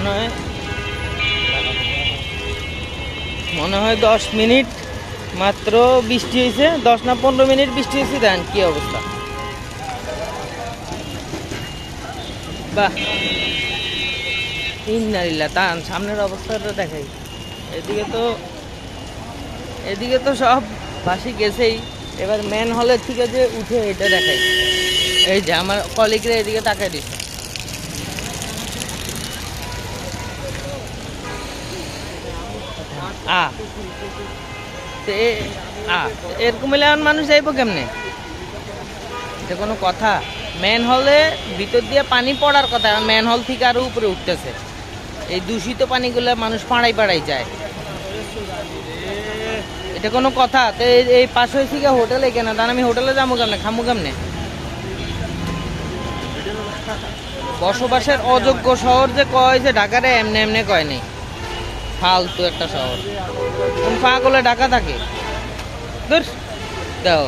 মনে হয়। মনে হয় দশ মিনিট মাত্র বৃষ্টি হয়েছে। দশ না পনেরো মিনিট বৃষ্টি হয়েছে দেন কি অবস্থা। বাহ। তান সামনের অবস্থাটা দেখাই। এদিকে তো এদিকে তো সব বাসি গেছেই। এবার ম্যান হলের থেকে যে উঠে এটা দেখাই। এই যে আমার কলিগরা এদিকে তাকাই দিছে। আ। আ এরকম এখন মানুষ যাইব কেমনে? এটা কোনো কথা। ম্যান হলে ভিতর দিয়ে পানি পড়ার কথা ম্যান হল থেকে আরও উপরে উঠতেছে। এই দূষিত পানিগুলো মানুষ পাড়াই পাড়াই যায়। এটা কোনো কথা। তো এই- পাশে গিয়ে হোটেলে কেন? তাহলে আমি হোটেলে যাব কেমনে? খামু কেমনে? বসবাসের অযোগ্য শহর যে কয় যে ঢাকারে এমনি এমনি কয় নেই। ফালতু একটা শহর। পাগলে ঢাকা থাকে? দূর দাও।